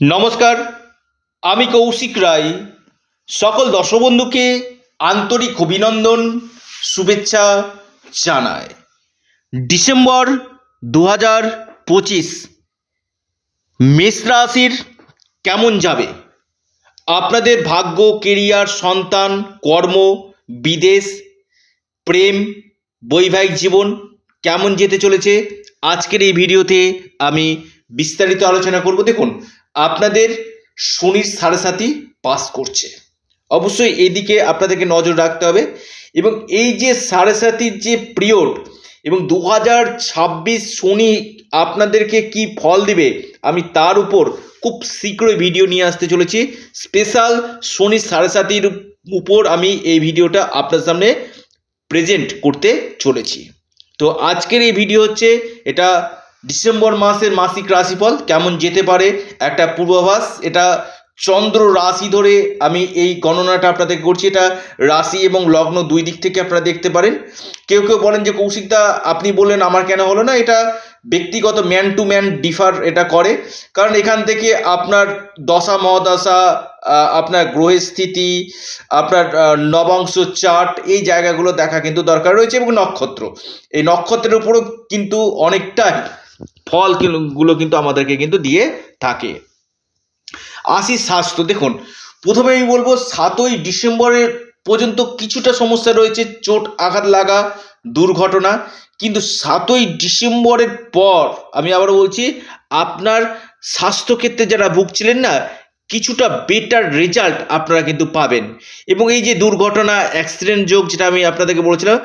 নমস্কার, আমি কৌশিক রায়। সকল দর্শক বন্ধুকে আন্তরিক অভিনন্দন, শুভেচ্ছা জানায়। ডিসেম্বর দু হাজার পঁচিশ, মেষ রাশির কেমন যাবে? আপনাদের ভাগ্য কেরিয়ার সন্তান, কর্ম, বিদেশ, প্রেম, বৈবাহিক জীবন কেমন যেতে চলেছে? আজকের এই ভিডিওতে আমি বিস্তারিত আলোচনা করব। দেখুন আপনাদের শনির সাড়ে সাথী পাস করছে। অবশ্যই এদিকে আপনাদেরকে নজর রাখতে হবে এবং এই যে সাড়ে সাতির যে পিরিয়ড এবং দু হাজার ছাব্বিশ শনি আপনাদেরকে কি ফল দিবে, আমি তার উপর খুব শীঘ্রই ভিডিও নিয়ে আসতে চলেছি। স্পেশাল শনি সাড়ে সাতির উপর আমি এই ভিডিওটা আপনার সামনে প্রেজেন্ট করতে চলেছি। তো আজকের এই ভিডিও হচ্ছে, এটা ডিসেম্বর মাসের মাসিক রাশিফল কেমন যেতে পারে? একটা পূর্বাভাস, এটা চন্দ্র রাশি ধরে আমি এই গণনাটা আপনাদের করছি। এটা রাশি এবং লগ্ন দুই দিক থেকে আপনারা দেখতে পারেন। কেউ কেউ বলেন যে, কৌশিকদা, আপনি বললেন আমার কেন হলো না? এটা ব্যক্তিগত ম্যান টু ম্যান ডিফার এটা করে। কারণ এখান থেকে আপনার দশা, মহাদশা আপনার গ্রহের স্থিতি, আপনার নবাংশ চার্ট এই জায়গাগুলো দেখা কিন্তু দরকার রয়েছে এবং নক্ষত্র। এই নক্ষত্রের উপরও কিন্তু অনেকটাই ফলগুলো কিন্তু আমাদেরকে কিন্তু দিয়ে থাকে। আসি স্বাস্থ্য, দেখুন। প্রথমে আমি বলব, সাতই ডিসেম্বরের পর্যন্ত কিছুটা সমস্যা রয়েছে, চোট আঘাত লাগা দুর্ঘটনা। কিন্তু সাতই ডিসেম্বরের পর, আমি আবার বলছি, আপনার স্বাস্থ্যক্ষেত্রে যারা ভুগছিলেন না কিছুটা বেটার রেজাল্ট আপনারা কিন্তু পাবেন। এবং এই যে দুর্ঘটনা অ্যাক্সিডেন্ট যোগ যেটা আমি আপনাদেরকে বলেছিলাম,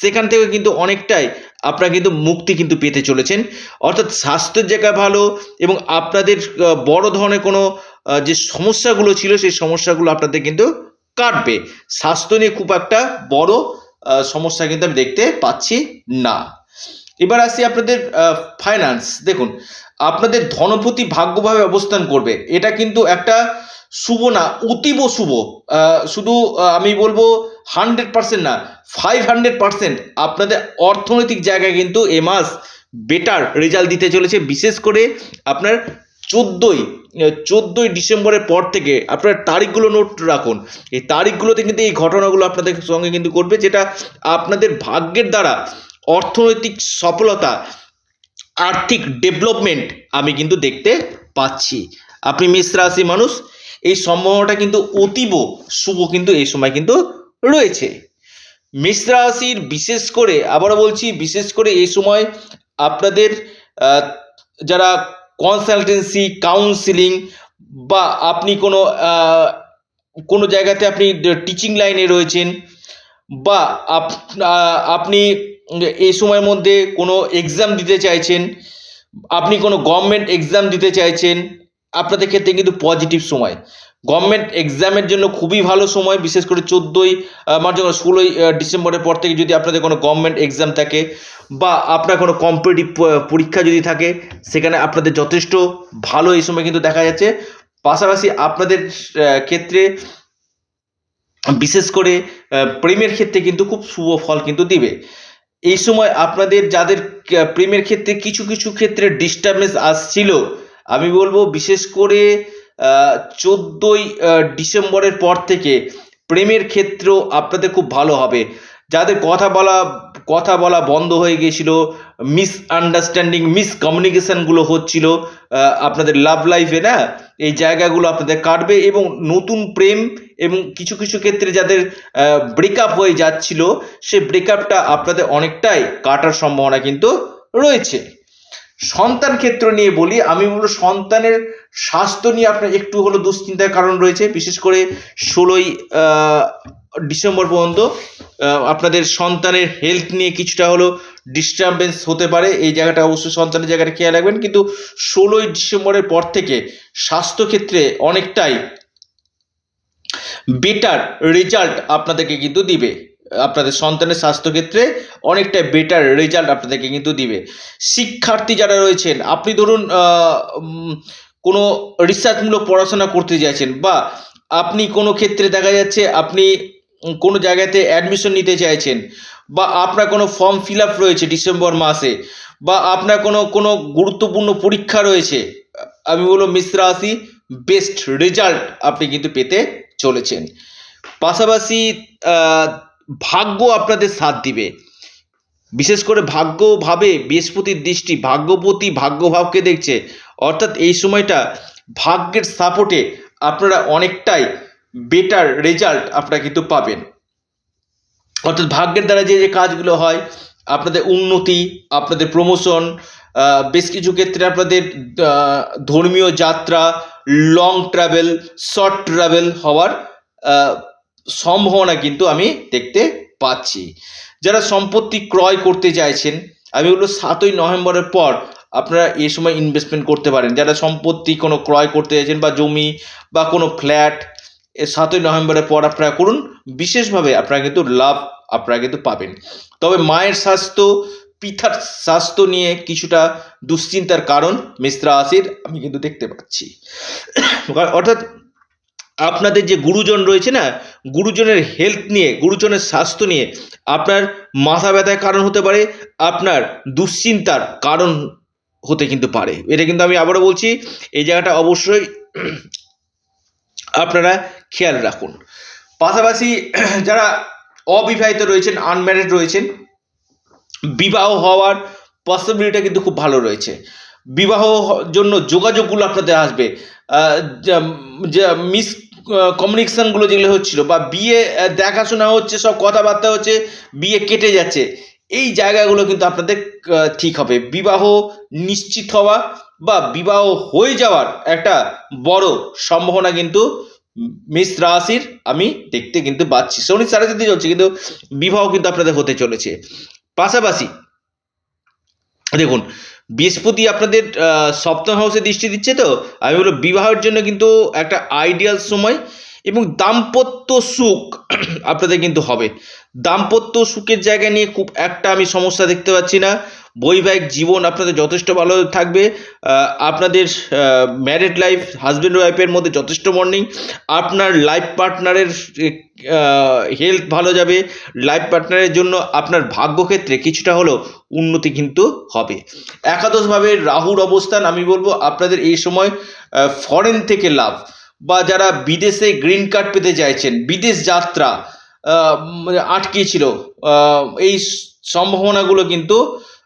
সেখান থেকে কিন্তু অনেকটাই আপনারা কিন্তু মুক্তি কিন্তু পেতে চলেছেন। অর্থাৎ স্বাস্থ্যের জায়গা ভালো এবং আপনাদের বড় ধরনের কোনো যে সমস্যাগুলো ছিল, সেই সমস্যাগুলো আপনাদের কিন্তু কাটবে। স্বাস্থ্য নিয়ে খুব একটা বড় সমস্যা কিন্তু আমি দেখতে পাচ্ছি না। এবার আসি আপনাদের ফাইন্যান্স দেখুন আপনাদের ধনপতি ভাগ্যভাবে অবস্থান করবে। এটা কিন্তু একটা শুভ না, অতীব শুভ। শুধু আমি বলব হান্ড্রেড পার্সেন্ট না ফাইভ হান্ড্রেড পার্সেন্ট আপনাদের অর্থনৈতিক জায়গায় কিন্তু এ মাস বেটার রেজাল্ট দিতে চলেছে। বিশেষ করে আপনার চোদ্দোই চোদ্দোই ডিসেম্বরের পর থেকে আপনার তারিখগুলো নোট রাখুন। এই তারিখগুলোতে কিন্তু এই ঘটনাগুলো আপনাদের সঙ্গে কিন্তু করবে যেটা আপনাদের ভাগ্যের দ্বারা অর্থনৈতিক সফলতা আর্থিক ডেভেলপমেন্ট আমি কিন্তু দেখতে পাচ্ছি। আপনি মেষ রাশি মানুষ, এই সম্ভাবনাটা কিন্তু অতীব শুভ কিন্তু এই সময় কিন্তু রয়েছে। মেষ রাশির বিশেষ করে, আবারও বলছি, বিশেষ করে এই সময় আপনাদের যারা কনসালটেন্সি কাউন্সিলিং বা আপনি কোনো কোনো জায়গাতে আপনি টিচিং লাইনে রয়েছেন বা আপনি এই সময়ের মধ্যে কোনো এক্সাম দিতে চাইছেন, আপনি কোনো গভর্নমেন্ট এক্সাম দিতে চাইছেন, আপনাদের ক্ষেত্রে কিন্তু পজিটিভ সময়। গভর্নমেন্ট এক্সামের জন্য খুবই ভালো সময়, বিশেষ করে চোদ্দোই মার্চ ষোলোই ডিসেম্বরের পর থেকে যদি আপনাদের কোনো গভর্নমেন্ট এক্সাম থাকে বা আপনার কোনো কম্পিটিটিভ পরীক্ষা যদি থাকে, সেখানে আপনাদের যথেষ্ট ভালো এই সময় কিন্তু দেখা যাচ্ছে। পাশাপাশি আপনাদের ক্ষেত্রে বিশেষ করে প্রেমের ক্ষেত্রে কিন্তু খুব শুভ ফল কিন্তু দিবে। এই সময় আপনাদের যাদের প্রেমের ক্ষেত্রে কিছু কিছু ক্ষেত্রে ডিস্টারবেন্স আসছিল, আমি বলব বিশেষ করে চোদ্দোই ডিসেম্বরের পর থেকে প্রেমের ক্ষেত্রেও আপনাদের খুব ভালো হবে। যাদের কথা বলা কথা বলা বন্ধ হয়ে গিয়েছিল মিস আন্ডারস্ট্যান্ডিং মিস কমিউনিকেশনগুলো হচ্ছিল আপনাদের লাভ লাইফে না, এই জায়গাগুলো আপনাদের কাটবে এবং নতুন প্রেম এবং কিছু কিছু ক্ষেত্রে যাদের ব্রেকআপ হয়ে যাচ্ছিল সেই ব্রেকআপটা আপনাদের অনেকটাই কাটার সম্ভাবনা কিন্তু রয়েছে। সন্তান ক্ষেত্র নিয়ে বলি, আমি বলব সন্তানের স্বাস্থ্য নিয়ে আপনার একটু হলো দুশ্চিন্তার কারণ রয়েছে। বিশেষ করে ষোলোই ডিসেম্বর পর্যন্ত আপনাদের সন্তানের হেলথ নিয়ে কিছুটা হলো ডিস্টারবেন্স হতে পারে। এই জায়গাটা অবশ্যই সন্তানের জায়গাটা খেয়াল রাখবেন। কিন্তু ষোলোই ডিসেম্বরের পর থেকে স্বাস্থ্যক্ষেত্রে অনেকটাই বেটার রেজাল্ট আপনাদেরকে কিন্তু দিবে। আপনাদের সন্তানের স্বাস্থ্যক্ষেত্রে অনেকটা বেটার রেজাল্ট আপনাদেরকে কিন্তু দিবে। শিক্ষার্থী যারা রয়েছেন, আপনি ধরুন কোনো রিসার্চমূলক পড়াশোনা করতে চাইছেন বা আপনি কোনো ক্ষেত্রে দেখা যাচ্ছে আপনি কোনো জায়গাতে অ্যাডমিশন নিতে চাইছেন বা আপনার কোনো ফর্ম ফিল আপ রয়েছে ডিসেম্বর মাসে বা আপনার কোনো কোনো গুরুত্বপূর্ণ পরীক্ষা রয়েছে, আমি বলব মিশ্রা রাশি বেস্ট রেজাল্ট আপনি কিন্তু পেতে চলেছেন। পাশাপাশি ভাগ্য আপনাদের সাথ দিবে। বিশেষ করে ভাগ্যভাবে বৃহস্পতির দৃষ্টি, ভাগ্যপতি ভাগ্যভাবকে দেখছে। অর্থাৎ এই সময়টা ভাগ্যের সাপোর্টে আপনারা অনেকটাই বেটার রেজাল্ট আপনারা কিন্তু পাবেন। অর্থাৎ ভাগ্যের দ্বারা যে যে কাজগুলো হয়, আপনাদের উন্নতি, আপনাদের প্রমোশন বেশ কিছু ক্ষেত্রে আপনাদের ধর্মীয় যাত্রা লং ট্রাভেল শর্ট ট্রাভেল হওয়ার সম্ভাবনা কিন্তু আমি দেখতে পাচ্ছি। যারা সম্পত্তি ক্রয় করতে চাইছেন, আমি বলব সাতই নভেম্বরের পর আপনারা এ সময় ইনভেস্টমেন্ট করতে পারেন। যারা সম্পত্তি কোনো ক্রয় করতে চাইছেন বা জমি বা কোনো ফ্ল্যাট সাতই নভেম্বরের পর আপনারা করুন। বিশেষভাবে আপনারা কিন্তু লাভ আপনারা কিন্তু পাবেন। তবে মায়ের স্বাস্থ্য পিতার স্বাস্থ্য নিয়ে কিছুটা দুশ্চিন্তার কারণ মিশ্রা আসির আমি কিন্তু দেখতে পাচ্ছি। অর্থাৎ আপনাদের যে গুরুজন রয়েছে না, গুরুজনের হেলথ নিয়ে, গুরুজনের স্বাস্থ্য নিয়ে আপনার মাথা ব্যথার কারণ হতে পারে, আপনার দুশ্চিন্তার কারণ হতে কিন্তু পারে। এটা কিন্তু আমি আবারও বলছি, এই জায়গাটা অবশ্যই আপনারা খেয়াল রাখুন। পাশাপাশি যারা অবিবাহিত রয়েছেন আনম্যারিড রয়েছেন বিবাহ হওয়ার পসিবিলিটা কিন্তু খুব ভালো রয়েছে। বিবাহ জন্য যোগাযোগগুলো আপনাদের আসবে। যা- মিস কমিউনিকেশনগুলো যেগুলো হচ্ছিল বা বিয়ে দেখাশোনা হচ্ছে, সব কথাবার্তা হচ্ছে, বিয়ে কেটে যাচ্ছে। এই জায়গাগুলো কিন্তু আপনাদের ঠিক হবে। বিবাহ নিশ্চিত হওয়া বা বিবাহ হয়ে যাওয়ার একটা বড় সম্ভাবনা কিন্তু মিস রাশির আমি দেখতে কিন্তু পাচ্ছি। শনি সাথে চলছে, কিন্তু বিবাহ কিন্তু আপনাদের হতে চলেছে। পাশাপাশি দেখুন, বৃহস্পতি আপনাদের সপ্তম হাউসে দৃষ্টি দিচ্ছে তো, আমি বলব বিবাহের জন্য কিন্তু একটা আইডিয়াল সময় এবং দাম্পত্য সুখ আপনাদের কিন্তু হবে। দাম্পত্য সুখের জায়গা নিয়ে খুব একটা আমি সমস্যা দেখতে পাচ্ছি না। বৈবাহিক জীবন আপনাদের যথেষ্ট ভালো থাকবে। আপনাদের ম্যারিড লাইফ হাজব্যান্ড ওয়াইফের মধ্যে যথেষ্ট মর্নিং আপনার লাইফ পার্টনারের হেলথ ভালো যাবে। লাইফ পার্টনারের জন্য আপনার ভাগ্যক্ষেত্রে কিছুটা হলেও উন্নতি কিন্তু হবে। একাদশভাবে রাহুর অবস্থান আমি বলব, আপনাদের এই সময় ফরেন থেকে লাভ। বা যারা বিদেশে গ্রিন কার্ড পেতে চাইছেন, বিদেশ যাত্রা মানে আটকে ছিল এই সম্ভাবনাগুলো কিন্তু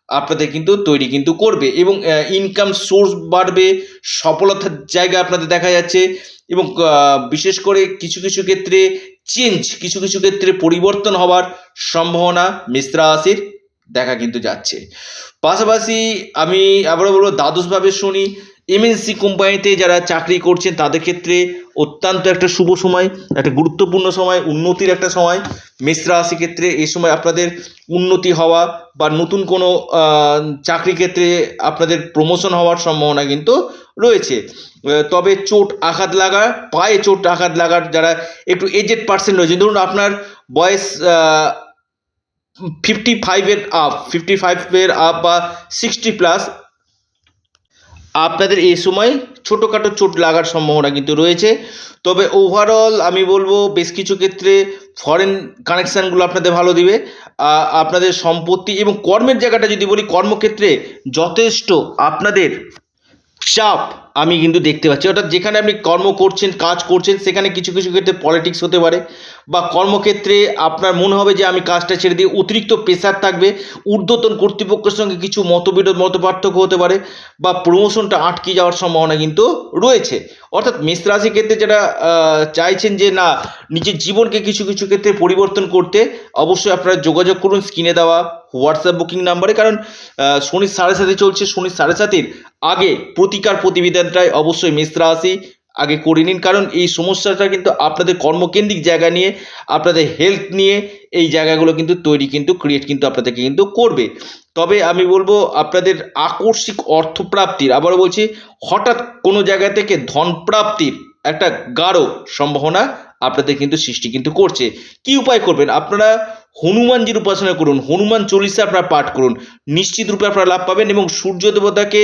আপনাদের কিন্তু তৈরি কিন্তু করবে এবং ইনকাম সোর্স বাড়বে, সফলতার জায়গা আপনাদের দেখা যাচ্ছে এবং বিশেষ করে কিছু কিছু ক্ষেত্রে চেঞ্জ কিছু কিছু ক্ষেত্রে পরিবর্তন হওয়ার সম্ভাবনা মিশ্রা রাশির দেখা কিন্তু যাচ্ছে। পাশাপাশি আমি আবারও বলব, দ্বাদশভাবে শনি এমএনসি কোম্পানিতে যারা চাকরি করছেন, তাদের ক্ষেত্রে অত্যন্ত একটা শুভ সময়, একটা গুরুত্বপূর্ণ সময়, উন্নতির একটা সময়। মিশ্রা রাশি ক্ষেত্রে এই সময় আপনাদের উন্নতি হওয়া বা নতুন কোনো চাকরি ক্ষেত্রে আপনাদের প্রমোশন হওয়ার সম্ভাবনা কিন্তু রয়েছে। তবে চোট আঘাত লাগা, পায়ে চোট আঘাত লাগার যারা একটু এজেড পার্সেন্ট রয়েছে ধরুন আপনার বয়স ফিফটি ফাইভের আপ ফিফটি ফাইভের আপ বা সিক্সটি প্লাস আপনাদের এই সময় ছোটোখাটো চোট লাগার সম্ভাবনা কিন্তু রয়েছে। তবে ওভারঅল আমি বলব, বেশ কিছু ক্ষেত্রে ফরেন কানেকশানগুলো আপনাদের ভালো দিবে। আপনাদের সম্পত্তি এবং কর্মের জায়গাটা যদি বলি, কর্মক্ষেত্রে যথেষ্ট আপনাদের চাপ আমি কিন্তু দেখতে পাচ্ছি। অর্থাৎ যেখানে আপনি কর্ম করছেন, কাজ করছেন, সেখানে কিছু কিছু ক্ষেত্রে পলিটিক্স হতে পারে বা কর্মক্ষেত্রে আপনার মনে হবে যে আমি কাজটা ছেড়ে দিয়ে অতিরিক্ত প্রেশার থাকবে। ঊর্ধ্বতন কর্তৃপক্ষের সঙ্গে কিছু মতবিরোধ মত পার্থক্য হতে পারে বা প্রমোশনটা আটকে যাওয়ার সম্ভাবনা কিন্তু রয়েছে। অর্থাৎ মেষ ক্ষেত্রে যারা চাইছেন যে না, নিজের জীবনকে কিছু কিছু ক্ষেত্রে পরিবর্তন করতে, অবশ্যই আপনারা যোগাযোগ করুন স্ক্রিনে দেওয়া হোয়াটসঅ্যাপ বুকিং নাম্বারে কারণ শনির সাড়ে সাথে চলছে। শনির সাড়ে সাতের আগে প্রতিকার প্রতিবেদনটাই অবশ্যই মেষ রাশি আগে করে নিন। কারণ এই সমস্যাটা কিন্তু আপনাদের কর্মকেন্দ্রিক জায়গা নিয়ে, আপনাদের হেলথ নিয়ে, এই জায়গাগুলো কিন্তু তৈরি কিন্তু ক্রিয়েট কিন্তু আপনাদেরকে কিন্তু করবে। তবে আমি বলব, আপনাদের আকস্মিক অর্থপ্রাপ্তির, আবারও বলছি, হঠাৎ কোনো জায়গা থেকে ধন প্রাপ্তির একটা গাঢ় সম্ভাবনা আপনাদের কিন্তু সৃষ্টি কিন্তু করছে। কি উপায় করবেন? আপনারা হনুমানজির উপাসনা করুন, হনুমান চল্লিশে আপনারা পাঠ করুন, নিশ্চিত রূপে আপনারা লাভ পাবেন এবং সূর্য দেবতাকে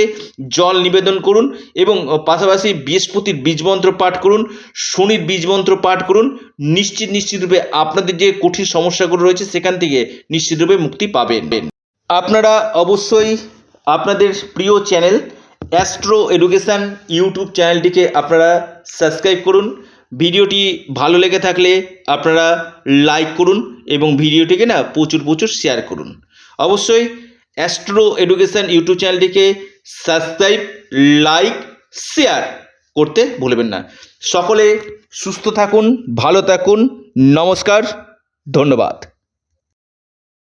জল নিবেদন করুন এবং পাশাপাশি বৃহস্পতির বীজমন্ত্র পাঠ করুন, শনির বীজমন্ত্র পাঠ করুন, নিশ্চিত নিশ্চিত রূপে আপনাদের যে কঠিন সমস্যাগুলো রয়েছে সেখান থেকে নিশ্চিত রূপে মুক্তি পাবেন। আপনারা অবশ্যই আপনাদের প্রিয় চ্যানেল অ্যাস্ট্রো এডুকেশান ইউটিউব চ্যানেলটিকে আপনারা সাবস্ক্রাইব করুন ভিডিওটি ভালো লেগে থাকলে আপনারা লাইক করুন এবং ভিডিওটিকে না প্রচুর প্রচুর শেয়ার করুন। অবশ্যই অ্যাস্ট্রো এডুকেশান ইউটিউব চ্যানেলটিকে সাবস্ক্রাইব লাইক শেয়ার করতে ভুলবেন না। সকলে সুস্থ থাকুন, ভালো থাকুন, নমস্কার, ধন্যবাদ।